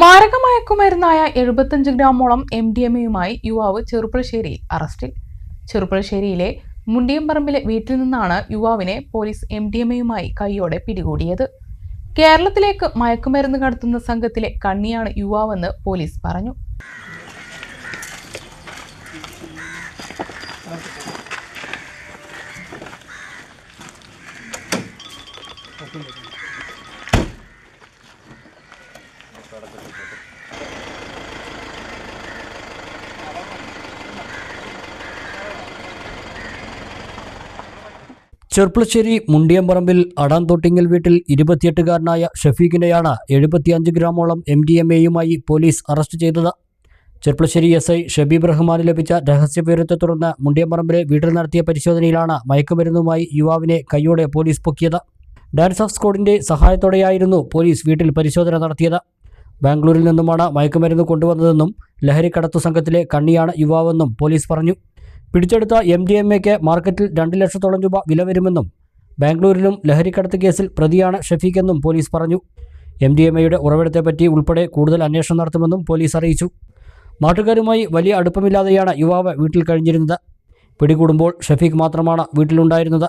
മാരകമയക്കുമരുന്നായ എഴുപത്തഞ്ച് ഗ്രാമോളം M D M എയുമായി യുവാവ് ചെറുപ്പുളശ്ശേരിയിൽ അറസ്റ്റിൽ. ചെറുപ്പുളശ്ശേരിയിലെ മുണ്ടിയമ്പറമ്പിലെ വീട്ടിൽ നിന്നാണ് യുവാവിനെ പോലീസ് എം ഡി എം എയുമായി കൈയോടെ പിടികൂടിയത്. കേരളത്തിലേക്ക് മയക്കുമരുന്ന് കടത്തുന്ന സംഘത്തിലെ കണ്ണിയാണ് യുവാവെന്ന് പോലീസ് പറഞ്ഞു. ചെർപ്പളശ്ശേരി മുണ്ടിയമ്പറമ്പിൽ അടാൻതൊട്ടിങ്ങൽ വീട്ടിൽ ഇരുപത്തിയെട്ടുകാരനായ ഷഫീഖിനെയാണ് എഴുപത്തിയഞ്ച് ഗ്രാമോളം എം ഡി എം എയുമായി പോലീസ് അറസ്റ്റ് ചെയ്തത്. ചെർപ്പളശ്ശേരി എസ് ഐ ഷബീബ് റഹ്മാന് ലഭിച്ച രഹസ്യവിവരത്തെ തുടർന്ന് മുണ്ടിയമ്പറമ്പിലെ വീട്ടിൽ നടത്തിയ പരിശോധനയിലാണ് മയക്കുമരുന്നുമായി യുവാവിനെ കൈയോടെ പോലീസ് പൊക്കിയത്. ഡാൻസ് ഓഫ് സ്ക്വാഡിന്റെ സഹായത്തോടെയായിരുന്നു പോലീസ് വീട്ടിൽ പരിശോധന നടത്തിയത്. ബാംഗ്ലൂരിൽ നിന്നുമാണ് മയക്കുമരുന്ന് കൊണ്ടുവന്നതെന്നും ലഹരിക്കടത്തു സംഘത്തിലെ കണ്ണിയാണ് യുവാവെന്നും പോലീസ് പറഞ്ഞു. പിടിച്ചെടുത്ത എം ഡി എം എക്ക് മാർക്കറ്റിൽ രണ്ട് ലക്ഷത്തോളം രൂപ വില വരുമെന്നും ബാംഗ്ലൂരിലും ലഹരിക്കടത്ത് കേസിൽ പ്രതിയാണ് ഷഫീഖെന്നും പോലീസ് പറഞ്ഞു. എം ഡി എം എയുടെ ഉറവിടത്തെപ്പറ്റി ഉൾപ്പെടെ കൂടുതൽ അന്വേഷണം നടത്തുമെന്നും പോലീസ് അറിയിച്ചു. നാട്ടുകാരുമായി വലിയ അടുപ്പമില്ലാതെയാണ് യുവാവ് വീട്ടിൽ കഴിഞ്ഞിരുന്നത്. പിടികൂടുമ്പോൾ ഷഫീഖ് മാത്രമാണ് വീട്ടിലുണ്ടായിരുന്നത്.